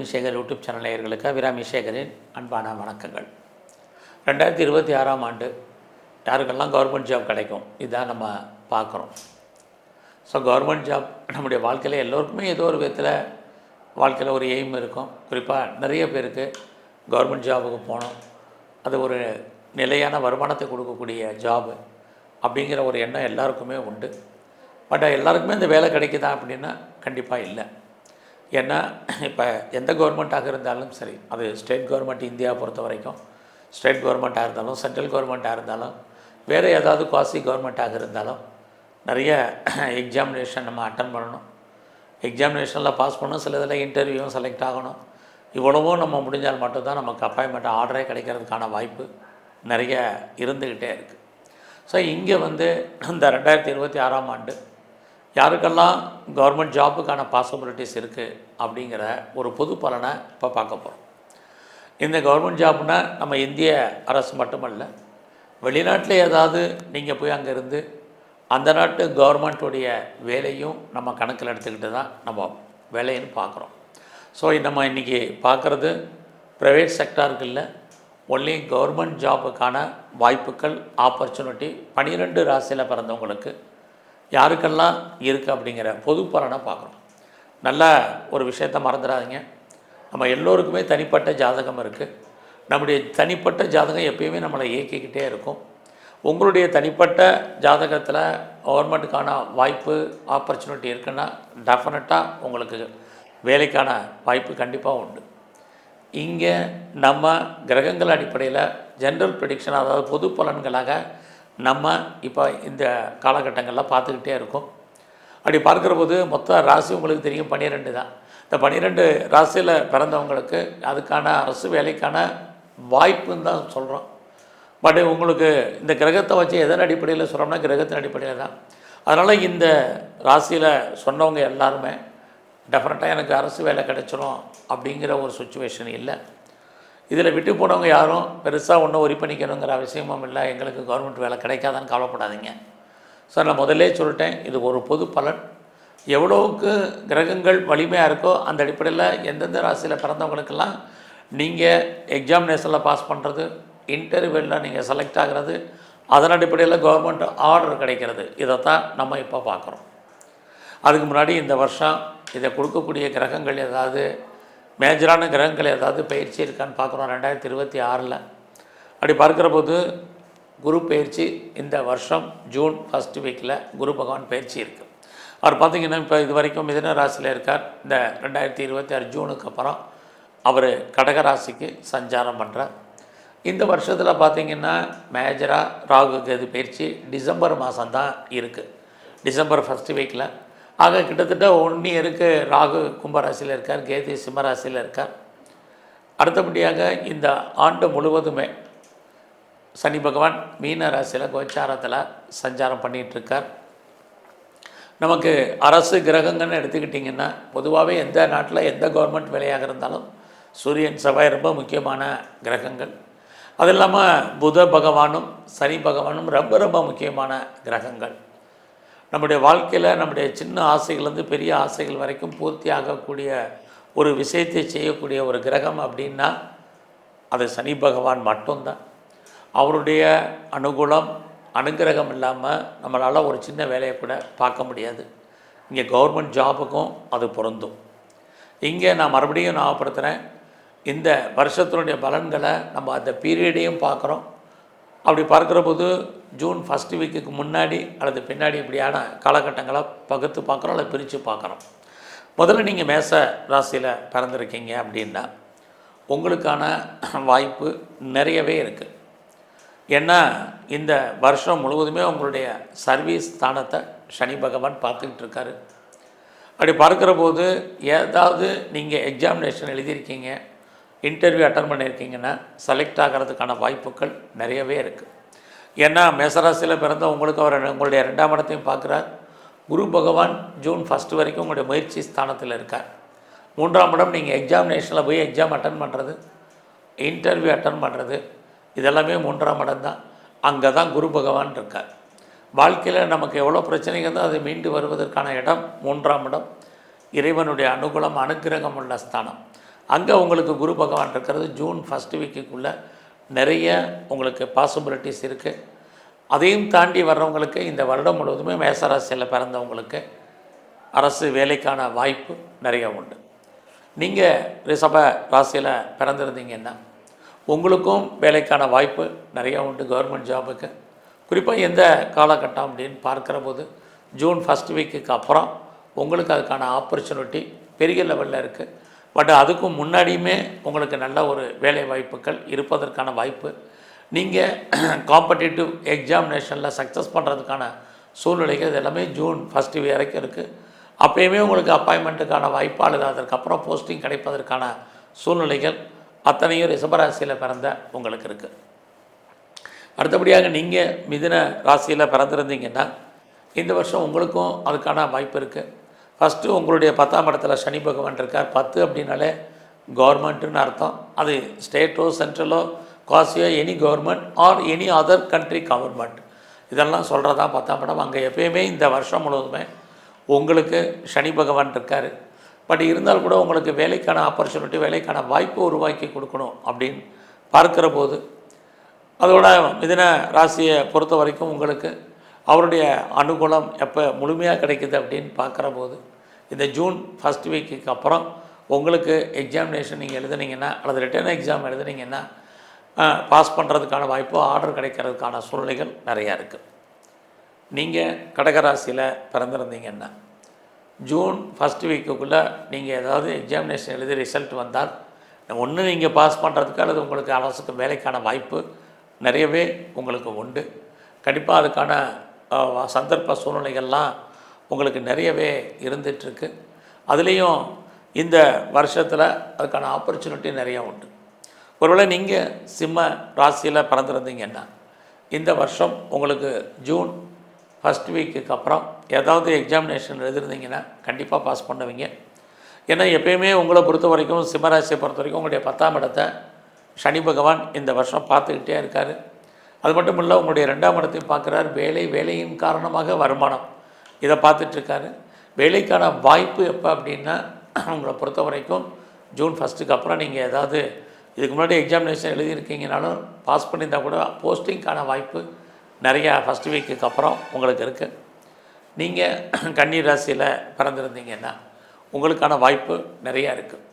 Abirami Sekar YouTube channel நேயர்களுக்கு அபிராமி சேகரின் அன்பான வணக்கங்கள். ரெண்டாயிரத்தி இருபத்தி ஆறாம் ஆண்டு யாருக்கெல்லாம் கவர்மெண்ட் ஜாப் கிடைக்கும்? இதுதான் நம்ம பார்க்குறோம். ஸோ கவர்மெண்ட் ஜாப் நம்முடைய வாழ்க்கையில் எல்லோருக்குமே ஏதோ ஒரு விதத்தில் வாழ்க்கையில் ஒரு எய்ம் இருக்கும். குறிப்பாக நிறைய பேருக்கு கவர்மெண்ட் ஜாபுக்கு போகணும். அது ஒரு நிலையான வருமானத்தை கொடுக்கக்கூடிய ஜாபு அப்படிங்கிற ஒரு எண்ணம் எல்லாருக்குமே உண்டு. பட் எல்லாருக்குமே இந்த வேலை கிடைக்குதா அப்படின்னா கண்டிப்பாக இல்லை. ஏன்னா இப்போ எந்த கவர்மெண்ட்டாக இருந்தாலும் சரி அது ஸ்டேட் கவர்மெண்ட் இந்தியா பொறுத்த வரைக்கும் ஸ்டேட் கவர்மெண்ட்டாக இருந்தாலும் சென்ட்ரல் கவர்மெண்ட்டாக இருந்தாலும் வேறு ஏதாவது குவாசி கவர்மெண்ட்டாக இருந்தாலும் நிறைய எக்ஸாமினேஷன் நம்ம அட்டன் பண்ணணும். எக்ஸாமினேஷனில் பாஸ் பண்ணணும் சில இதில் இன்டர்வியூவும் செலக்ட் ஆகணும். இவ்வளவும் நம்ம முடிஞ்சால் மட்டும்தான் நமக்கு அப்பாயின்மெண்ட் ஆர்டரே கிடைக்கிறதுக்கான வாய்ப்பு நிறைய இருந்துக்கிட்டே இருக்குது ஸோ இங்கே வந்து இந்த ரெண்டாயிரத்தி இருபத்தி ஆறாம் ஆண்டு யாருக்கெல்லாம் கவர்மெண்ட் ஜாப்புக்கான பாசிபிலிட்டிஸ் இருக்குது அப்படிங்கிற ஒரு பொது பலனை இப்போ பார்க்க போகிறோம் இந்த கவர்மெண்ட் ஜாப்னா நம்ம இந்திய அரசு மட்டுமல்ல வெளிநாட்டில் ஏதாவது நீங்கள் போய் அங்கே இருந்து அந்த நாட்டு கவர்மெண்ட்டுடைய வேலையும் நம்ம கணக்கில் எடுத்துக்கிட்டு தான் நம்ம வேலைன்னு பார்க்குறோம். ஸோ நம்ம இன்றைக்கி பார்க்குறது ப்ரைவேட் செக்டாருக்கு இல்லை ஒன்லி கவர்மெண்ட் ஜாபுக்கான வாய்ப்புகள் ஆப்பர்ச்சுனிட்டி பன்னிரெண்டு ராசியில் பிறந்தவங்களுக்கு யாருக்கெல்லாம் இருக்குது அப்படிங்கிற பொது பலனை பார்க்குறோம் நல்ல ஒரு விஷயத்த மறந்துடாதீங்க. நம்ம எல்லோருக்குமே தனிப்பட்ட ஜாதகம் இருக்குது நம்முடைய தனிப்பட்ட ஜாதகம் எப்பயுமே நம்மளை இயக்கிக்கிட்டே இருக்கும். உங்களுடைய தனிப்பட்ட ஜாதகத்தில் கவர்மெண்ட்டுக்கான வாய்ப்பு ஆப்பர்ச்சுனிட்டி இருக்குன்னா டெஃபினட்டாக உங்களுக்கு வேலைக்கான வாய்ப்பு கண்டிப்பாக உண்டு. இங்கே நம்ம கிரகங்கள் அடிப்படையில் ஜென்ரல் ப்ரிடிக்ஷன் அதாவது பொது பலன்களாக நம்ம இப்போ இந்த காலகட்டங்களில் பார்த்துக்கிட்டே இருக்கோம். அப்படி பார்க்குற போது மொத்த ராசி உங்களுக்கு தெரியும் பன்னிரெண்டு தான். இந்த பன்னிரெண்டு ராசியில் பிறந்தவங்களுக்கு அதுக்கான அரசு வேலைக்கான வாய்ப்புன்னு தான் சொல்கிறோம் பட் உங்களுக்கு இந்த கிரகத்தை வச்சு எதன் அடிப்படையில் சொல்கிறோம்னா கிரகத்தின் அடிப்படையில் தான். அதனால் இந்த ராசியில் சொன்னவங்க எல்லாருமே டெஃபினட்டாக எனக்கு அரசு வேலை கிடைச்சிடும் அப்படிங்கிற ஒரு சுச்சுவேஷன் இல்லை. இதில் விட்டு போனவங்க யாரும் பெருசாக ஒன்றும் ஒரி பண்ணிக்கணுங்கிற அவசியமும் இல்லை. எங்களுக்கு கவர்மெண்ட் வேலை கிடைக்காதான்னு கவலைப்படாதீங்க. சார் நான் முதல்லே சொல்லிட்டேன் இது ஒரு பொது பலன். எவ்வளோவுக்கு கிரகங்கள் வலிமையாக இருக்கோ அந்த அடிப்படையில் எந்தெந்த ராசியில் பிறந்தவங்களுக்கெல்லாம் நீங்கள் எக்ஸாமினேஷனில் பாஸ் பண்ணுறது இன்டர்வியூவில் நீங்கள் செலக்ட் ஆகிறது அதன் அடிப்படையில் கவர்மெண்ட் ஆர்டர் கிடைக்கிறது. இதைத்தான் நம்ம இப்போ பார்க்குறோம். அதுக்கு முன்னாடி இந்த வருஷம் இதை கொடுக்கக்கூடிய கிரகங்கள் ஏதாவது மேஜரான கிரகங்கள் ஏதாவது பயிற்சி இருக்கான்னு பார்க்குறோம் ரெண்டாயிரத்தி இருபத்தி ஆறில். அப்படி பார்க்குற போது குரு பயிற்சி இந்த வருஷம் ஜூன் ஃபஸ்ட் வீக்கில் குரு பகவான் பயிற்சி இருக்குது அவர் பார்த்திங்கன்னா இப்போ இது வரைக்கும் மிதன ராசியில் இருக்கார். இந்த ரெண்டாயிரத்தி இருபத்தி ஆறு ஜூனுக்கு அப்புறம் அவர் கடக ராசிக்கு சஞ்சாரம் பண்ணுறார் இந்த வருஷத்தில் பார்த்திங்கன்னா மேஜராக ராகு கது பயிற்சி டிசம்பர் மாதம்தான் இருக்குது டிசம்பர் ஃபஸ்ட்டு வீக்கில் ஆக கிட்டத்தட்ட ஒன் இயருக்கு ராகு கும்பராசியில் இருக்கார் கேது சிம்மராசியில் இருக்கார். அடுத்தபடியாக இந்த ஆண்டு முழுவதுமே சனி பகவான் மீன ராசியில் கோச்சாரத்தில் சஞ்சாரம் பண்ணிகிட்ருக்கார். நமக்கு அரசு கிரகங்கள்னு எடுத்துக்கிட்டிங்கன்னா பொதுவாகவே எந்த நாட்டில் எந்த கவர்மெண்ட் வேலையாக இருந்தாலும் சூரியன் செவ்வாய் ரொம்ப முக்கியமான கிரகங்கள். அது இல்லாமல் புத பகவானும் சனி பகவானும் ரொம்ப ரொம்ப முக்கியமான கிரகங்கள். நம்முடைய வாழ்க்கையில் நம்முடைய சின்ன ஆசைகள்லேருந்து பெரிய ஆசைகள் வரைக்கும் பூர்த்தி ஆகக்கூடிய ஒரு விஷயத்தை செய்யக்கூடிய ஒரு கிரகம் அப்படின்னா அது சனி பகவான் மட்டும்தான். அவருடைய அனுகூலம் அனுகிரகம் இல்லாமல் நம்மளால் ஒரு சின்ன வேலையை கூட பார்க்க முடியாது. இங்கே கவர்மெண்ட் ஜாபுக்கும் அது பொருந்தும். இங்கே நான் மறுபடியும் ஞாபகப்படுத்துகிறேன் இந்த வருஷத்தினுடைய பலன்களை நம்ம அந்த பீரியடையும் பார்க்குறோம். அப்படி பார்க்குற போது ஜூன் ஃபஸ்ட் வீக்குக்கு முன்னாடி அல்லது பின்னாடி இப்படியான காலகட்டங்களை பகுத்து பார்க்குறோம் அல்லது பிரித்து பார்க்குறோம். முதல்ல நீங்கள் மேச ராசியில் பிறந்திருக்கீங்க அப்படின்னா உங்களுக்கான வாய்ப்பு நிறையவே இருக்குது ஏன்னா இந்த வருஷம் முழுவதுமே உங்களுடைய சர்வீஸ் ஸ்தானத்தை சனி பகவான் பார்த்துக்கிட்டு இருக்காரு. அப்படி பார்க்குற போது ஏதாவது நீங்கள் எக்ஸாமினேஷன் எழுதியிருக்கீங்க இன்டர்வியூ அட்டன் பண்ணியிருக்கீங்கன்னா செலக்ட் ஆகிறதுக்கான வாய்ப்புகள் நிறையவே இருக்குது ஏன்னா மேசராசியில் பிறந்த உங்களுக்கு அவர் உங்களுடைய ரெண்டாம் இடத்தையும் பார்க்குறார். குரு பகவான் ஜூன் ஃபஸ்ட் வரைக்கும் உங்களுடைய முயற்சி ஸ்தானத்தில் இருக்கார். மூன்றாம் இடம் நீங்கள் எக்ஸாமினேஷனில் போய் எக்ஸாம் அட்டன் பண்ணுறது இன்டர்வியூ அட்டன் பண்ணுறது இதெல்லாமே மூன்றாம் இடம் தான். அங்கே தான் குரு பகவான் இருக்கார். வாழ்க்கையில் நமக்கு எவ்வளோ பிரச்சனைகள் இருந்தால் அது மீண்டு வருவதற்கான இடம் மூன்றாம் இடம். இறைவனுடைய அனுகூலம் அனுகிரகம் உள்ள ஸ்தானம். அங்கே உங்களுக்கு குரு பகவான் இருக்கிறது. ஜூன் ஃபஸ்ட் வீக்குக்குள்ளே நிறைய உங்களுக்கு பாசிபிலிட்டிஸ் இருக்குது அதையும் தாண்டி வர்றவங்களுக்கு இந்த வருடம் முழுவதுமே மேசராசியில் பிறந்தவங்களுக்கு அரசு வேலைக்கான வாய்ப்பு நிறைய உண்டு. நீங்கள் ரிஷப ராசியில் பிறந்திருந்தீங்கன்னா உங்களுக்கும் வேலைக்கான வாய்ப்பு நிறைய உண்டு கவர்மெண்ட் ஜாபுக்கு குறிப்பாக எந்த காலகட்டம் அப்படின்னு பார்க்குற போது ஜூன் ஃபஸ்ட் வீக்குக்கு அப்புறம் உங்களுக்கு அதுக்கான ஆப்பர்ச்சுனிட்டி பெரிய லெவலில் இருக்குது பட் அதுக்கும் முன்னாடியுமே உங்களுக்கு நல்ல ஒரு வேலை வாய்ப்புகள் இருப்பதற்கான வாய்ப்பு. நீங்கள் காம்படிட்டிவ் எக்ஸாமினேஷனில் சக்ஸஸ் பண்ணுறதுக்கான சூழ்நிலைகள் இது எல்லாமே ஜூன் ஃபஸ்ட்டு வரைக்கும் இருக்குது அப்போயுமே உங்களுக்கு அப்பாயின்மெண்ட்டுக்கான வாய்ப்பு அல்லது அதற்கப்புறம் போஸ்டிங் கிடைப்பதற்கான சூழ்நிலைகள் அத்தனையும் ரிஷபராசியில் பிறந்த உங்களுக்கு இருக்குது அடுத்தபடியாக நீங்கள் மிதின ராசியில் பிறந்திருந்தீங்கன்னா இந்த வருஷம் உங்களுக்கும் அதுக்கான வாய்ப்பு இருக்குது ஃபஸ்ட்டு உங்களுடைய பத்தாம் இடத்துல சனி பகவான் இருக்கார். பத்து அப்படின்னாலே கவர்மெண்ட்டுன்னு அர்த்தம். அது ஸ்டேட்டோ சென்ட்ரலோ காசியோ any government or any other country government இதெல்லாம் சொல்கிறதா பத்தாம் படம் அங்கே எப்பயுமே இந்த வருஷம் முழுவதுமே உங்களுக்கு சனி பகவான் இருக்கார். பட் இருந்தால் கூட உங்களுக்கு வேலைக்கான ஆப்பர்ச்சுனிட்டி வேலைக்கான வாய்ப்பு உருவாக்கி கொடுக்கணும் அப்படின்னு பார்க்குற போது அதோட மிதின ராசியை பொறுத்த வரைக்கும் உங்களுக்கு அவருடைய அனுகூலம் எப்போ முழுமையாக கிடைக்குது அப்படின்னு பார்க்குற போது இந்த ஜூன் ஃபஸ்ட் வீக்குக்கு அப்புறம் உங்களுக்கு எக்ஸாமினேஷன் நீங்கள் எழுதுனீங்கன்னா அல்லது ரிட்டர்ன் எக்ஸாம் எழுதுனீங்கன்னா பாஸ் பண்ணுறதுக்கான வாய்ப்பு ஆர்டர் கிடைக்கிறதுக்கான சூழ்நிலைகள் நிறையா இருக்குது நீங்கள் கடகராசியில் பிறந்திருந்தீங்கன்னா ஜூன் ஃபஸ்ட் வீக்குக்குள்ளே நீங்கள் ஏதாவது எக்ஸாமினேஷன் எழுதி ரிசல்ட் வந்தால் ஒன்று நீங்கள் பாஸ் பண்ணுறதுக்கு அல்லது உங்களுக்கு அரசுக்கு வேலைக்கான வாய்ப்பு நிறையவே உங்களுக்கு உண்டு. கண்டிப்பாக அதுக்கான சந்தர்ப்ப சூழ்நிலைகள்லாம் உங்களுக்கு நிறையவே இருந்துகிட்ருக்கு. அதுலேயும் இந்த வருஷத்தில் அதுக்கான ஆப்பர்ச்சுனிட்டி நிறையா உண்டு. ஒருவேளை நீங்கள் சிம்ம ராசியில் பிறந்திருந்தீங்கன்னா இந்த வருஷம் உங்களுக்கு ஜூன் ஃபஸ்ட் வீக்குக்கு அப்புறம் ஏதாவது எக்ஸாமினேஷன் எழுதிருந்தீங்கன்னா கண்டிப்பாக பாஸ் பண்ணுவீங்க. ஏன்னா எப்பயுமே உங்களை பொறுத்த வரைக்கும் சிம்மராசியை பொறுத்த வரைக்கும் உங்களுடைய பத்தாம் இடத்தை சனி பகவான் இந்த வருஷம் பார்த்துக்கிட்டே இருக்கார். அது மட்டும் இல்லை உங்களுடைய ரெண்டாம் இடத்தையும் பார்க்குறார். வேலை வேலையின் காரணமாக வருமானம். இதை பார்த்துட்ருக்காரு. வேலைக்கான வாய்ப்பு எப்போ அப்படின்னா உங்களை பொறுத்த வரைக்கும் ஜூன் ஃபஸ்ட்டுக்கு அப்புறம் நீங்கள் ஏதாவது இதுக்கு முன்னாடி எக்ஸாமினேஷன் எழுதியிருக்கீங்கனாலும் பாஸ் பண்ணியிருந்தால் கூட போஸ்டிங்க்கான வாய்ப்பு நிறையா ஃபஸ்ட் வீக்குக்கு அப்புறம் உங்களுக்கு இருக்குது நீங்கள் கன்னி ராசியில் பிறந்திருந்தீங்கன்னா உங்களுக்கான வாய்ப்பு நிறையா இருக்குது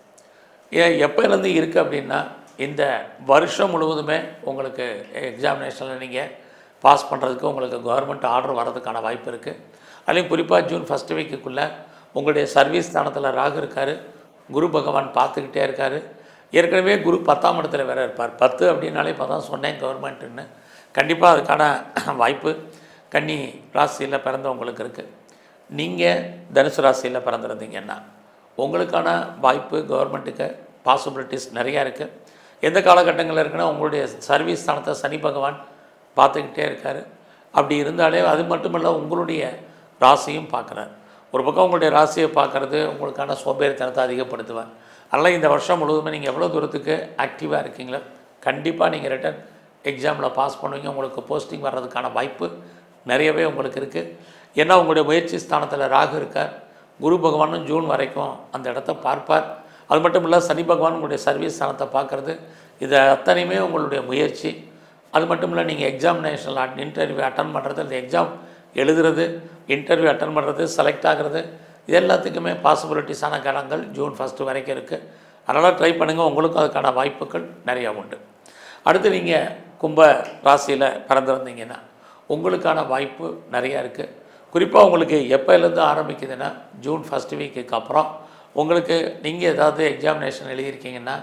ஏன் எப்போலேருந்து இருக்குது அப்படின்னா இந்த வருஷம் முழுவதுமே உங்களுக்கு எக்ஸாமினேஷனில் நீங்கள் பாஸ் பண்ணுறதுக்கு உங்களுக்கு கவர்மெண்ட் ஆர்டர் வர்றதுக்கான வாய்ப்பு இருக்குது அதுலேயும் குறிப்பாக ஜூன் ஃபஸ்ட் வீக்குக்குள்ளே உங்களுடைய சர்வீஸ் ஸ்தானத்தில் ராகு இருக்கார். குரு பகவான் பார்த்துக்கிட்டே இருக்கார். ஏற்கனவே குரு பத்தாம் இடத்துல வேறு இருப்பார். பத்து அப்படின்னாலே இப்போ தான் சொன்னேன் கவர்மெண்ட்டுன்னு கண்டிப்பாக அதுக்கான வாய்ப்பு கன்னி ராசியில் பிறந்தவங்களுக்கு இருக்குது நீங்கள் தனுசு ராசியில் பிறந்திருந்தீங்கன்னா உங்களுக்கான வாய்ப்பு கவர்மெண்ட்டுக்கு பாசிபிலிட்டிஸ் நிறையா இருக்குது எந்த காலகட்டங்களில் இருக்குன்னா உங்களுடைய சர்வீஸ் ஸ்தானத்தை சனி பகவான் பார்த்துக்கிட்டே இருக்கார். அப்படி இருந்தாலே அது மட்டுமல்ல உங்களுடைய ராசியும் பார்க்குறார். ஒரு பக்கம் உங்களுடைய ராசியை பார்க்குறது உங்களுக்கான சோம்பேறித்தனத்தை அதிகப்படுத்துவார். அதனால் இந்த வருஷம் முழுவதுமே நீங்கள் எவ்வளோ தூரத்துக்கு ஆக்டிவாக இருக்கீங்களோ கண்டிப்பாக நீங்கள் ரிட்டன் எக்ஸாமில் பாஸ் பண்ணுவீங்க. உங்களுக்கு போஸ்டிங் வர்றதுக்கான வாய்ப்பு நிறையவே உங்களுக்கு இருக்குது ஏன்னா உங்களுடைய முயற்சி ஸ்தானத்தில் ராகு இருக்கார். குரு பகவானும் ஜூன் வரைக்கும் அந்த இடத்த பார்ப்பார். அது மட்டும் இல்லை சனி பகவான் உங்களுடைய சர்வீஸ் ஸ்தானத்தை பார்க்குறது இது அத்தனையுமே உங்களுடைய முயற்சி. அது மட்டும் இல்லை நீங்கள் எக்ஸாமினேஷனில் இன்டர்வியூ அட்டன் பண்ணுறது இந்த எக்ஸாம் எழுதுறது இன்டர்வியூ அட்டன் பண்ணுறது செலக்ட் ஆகிறது இது எல்லாத்துக்குமே பாசிபிலிட்டிஸான கடங்கள் ஜூன் ஃபஸ்ட்டு வரைக்கும் இருக்குது அதனால் ட்ரை பண்ணுங்கள் உங்களுக்கும் அதுக்கான வாய்ப்புகள் நிறையா உண்டு. அடுத்து நீங்கள் கும்ப ராசியில் பிறந்திருந்தீங்கன்னா உங்களுக்கான வாய்ப்பு நிறையா இருக்குது குறிப்பாக உங்களுக்கு எப்போலேருந்து ஆரம்பிக்குதுன்னா ஜூன் ஃபஸ்ட் வீக்குக்கு அப்புறம் உங்களுக்கு நீங்கள் ஏதாவது எக்ஸாமினேஷன் எழுதியிருக்கீங்கன்னா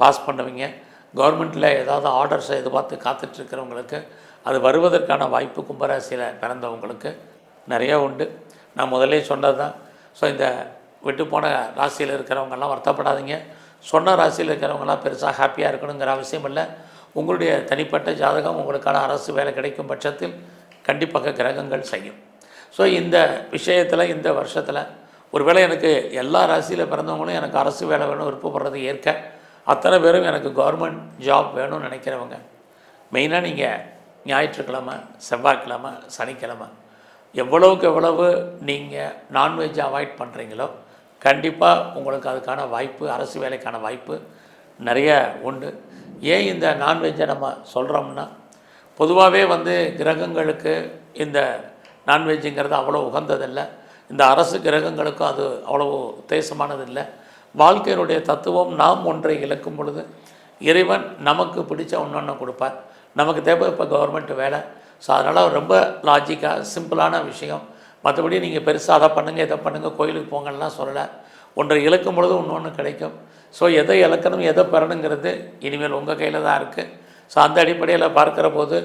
பாஸ் பண்ணுவீங்க. கவர்மெண்ட்டில் ஏதாவது ஆர்டர்ஸை எதிர்பார்த்து காத்துட்ருக்கிறவங்களுக்கு அது வருவதற்கான வாய்ப்பு கும்பராசியில் பிறந்தவங்களுக்கு நிறையா உண்டு. நான் முதல்லே சொன்னது தான் ஸோ இந்த விட்டுப்போன ராசியில் இருக்கிறவங்கெல்லாம் வருத்தப்படாதீங்க. சொன்ன ராசியில் இருக்கிறவங்கலாம் பெருசாக ஹாப்பியாக இருக்கணுங்கிற அவசியம் இல்லை. உங்களுடைய தனிப்பட்ட ஜாதகம் உங்களுக்கான அரசு வேலை கிடைக்கும் பட்சத்தில் கண்டிப்பாக கிரகங்கள் செய்யும். ஸோ இந்த விஷயத்தில் இந்த வருஷத்தில் ஒருவேளை எனக்கு எல்லா ராசியில் பிறந்தவங்களும் எனக்கு அரசு வேலை வேணும் விருப்பப்படுறது ஏற்க. அத்தனை பேரும் எனக்கு கவர்மெண்ட் ஜாப் வேணும்னு நினைக்கிறவங்க. மெயினாக நீங்கள் ஞாயிற்றுக்கிழமை செவ்வாய்க்கிழமை சனிக்கிழமை எவ்வளவுக்கு எவ்வளவு நீங்கள் நான்வெஜ் அவாய்ட் பண்ணுறீங்களோ கண்டிப்பாக உங்களுக்கு அதுக்கான வாய்ப்பு அரசு வேலைக்கான வாய்ப்பு நிறைய உண்டு. ஏன் இந்த நான்வெஜ்ஜை நம்ம சொல்கிறோம்னா பொதுவாகவே வந்து கிரகங்களுக்கு இந்த நான்வெஜ்ஜுங்கிறது அவ்வளோ உகந்ததில்லை. இந்த அரசு கிரகங்களுக்கும் அது அவ்வளோ உத்தேசமானது இல்லை வாழ்க்கையினுடைய தத்துவம் நாம் ஒன்றை இழக்கும் பொழுது இறைவன் நமக்கு பிடிச்ச ஒன்று கொடுப்பார். நமக்கு தேவை இப்போ கவர்மெண்ட் வேலை. ஸோ அதனால் ரொம்ப லாஜிக்காக சிம்பிளான விஷயம். மற்றபடி நீங்கள் பெருசாக அதை பண்ணுங்கள் இதை பண்ணுங்கள் கோயிலுக்கு போங்கலாம் சொல்லலை. ஒன்றை இழக்கும் பொழுது இன்னொன்று கிடைக்கும். ஸோ எதை இழக்கணும் எதை பெறணுங்கிறது இனிமேல் உங்கள் கையில் தான் இருக்குது ஸோ அந்த அடிப்படையில் பார்க்குற போது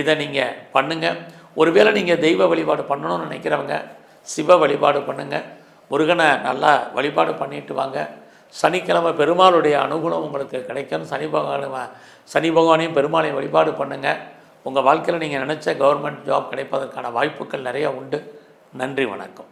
இதை நீங்கள் பண்ணுங்கள் ஒருவேளை நீங்கள் தெய்வ வழிபாடு பண்ணணும்னு நினைக்கிறவங்க சிவ வழிபாடு பண்ணுங்கள் முருகனை நல்லா வழிபாடு பண்ணிட்டு வாங்க. சனிக்கிழமை பெருமாளுடைய அனுகூலம் உங்களுக்கு கிடைக்கும். சனி பகவான் சனி பகவானையும் பெருமாளையும் வழிபாடு பண்ணுங்கள் உங்கள் வாழ்க்கையில் நீங்கள் நினச்ச கவர்மெண்ட் ஜாப் கிடைப்பதற்கான வாய்ப்புகள் நிறைய உண்டு. நன்றி வணக்கம்.